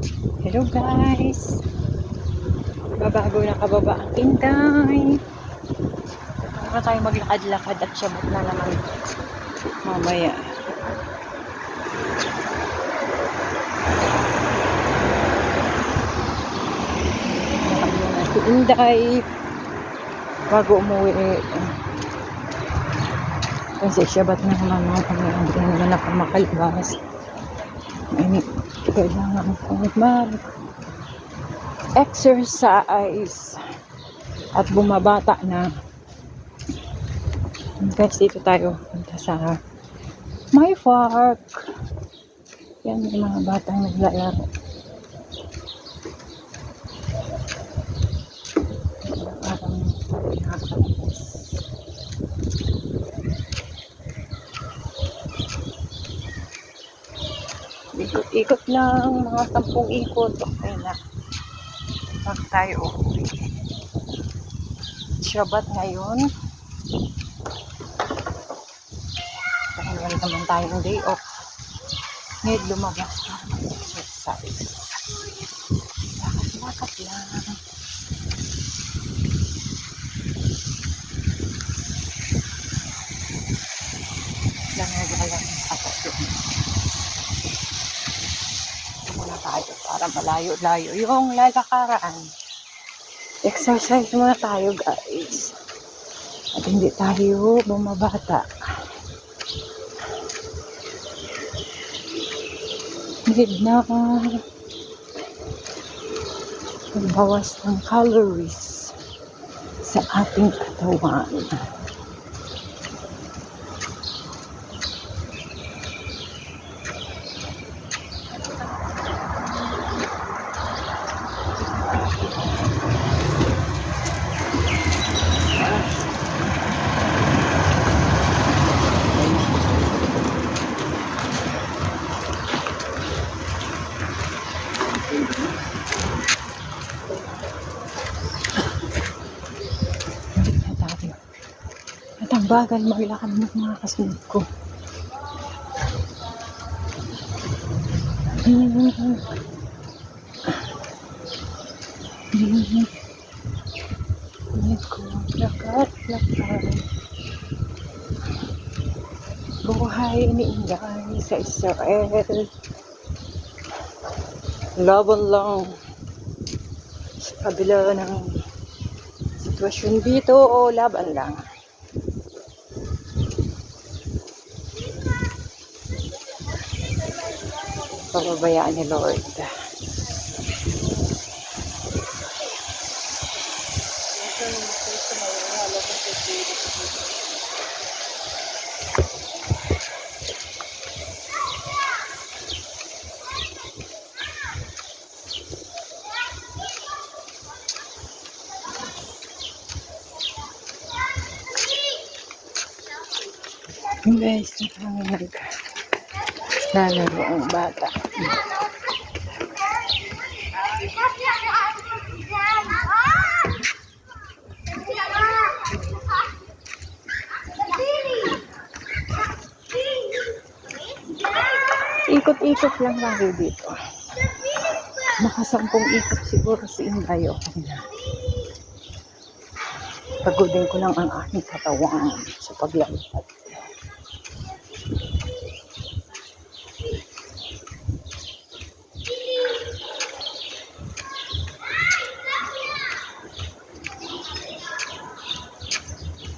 Hello guys! Babago na kababa ang Tinday. Para tayo maglakad-lakad at siyabot na naman mamaya. Lakad muna si Inday bago umuwi. Kasi siyabat na naman mga kami. Hindi na naman makalabas. Ay, kailangan kong mag exercise. At bumabata na. Guys dito tayo. Punta sa my park yan yung mga batang naglalaro. Parang nakakainis ikot-ikot lang mga sampung ikot okay na Bago tayo uuwi. Shabat ngayon. Dahil naman tayong day off. Ngayon lumabas na exercise. Lakad-lakad. Lang nagalang ako doon. Ito muna tayo para malayo-layo yung lalakaran. Exercise muna tayo guys. At hindi tayo bumabata. Need na magbawas ng calories sa ating katawan. At ang bagal maglakad ng mga kasunod ko. Init ko lakad, lakad. Buhay ni Inday sa Israel. Laban lang sa kabila ng sitwasyon dito o laban lang. Pababayaan ni Lord. Guys, nakangag lalaro ang bata. Ikot-ikot lang tayo dito. Nakasampung ikot siguro si Inday okay. Pagodin ko lang ang aking katawan sa paglalakad.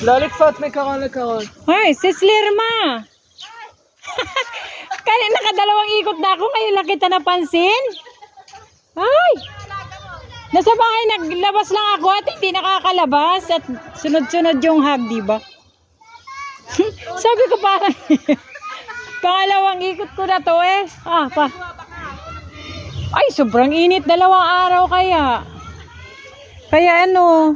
may karon, may karon. Hoy, sis Lirma! Kaya nakadalawang ikot na ako, ngayon lang kita napansin. Ay! Nasa bahay naglabas lang ako at hindi nakakalabas at sunod-sunod yung hug, di ba? Sabi ko parang pangalawang ikot ko na to eh. Ah, pa. Ay, sobrang init dalawang araw kaya. Kaya ano,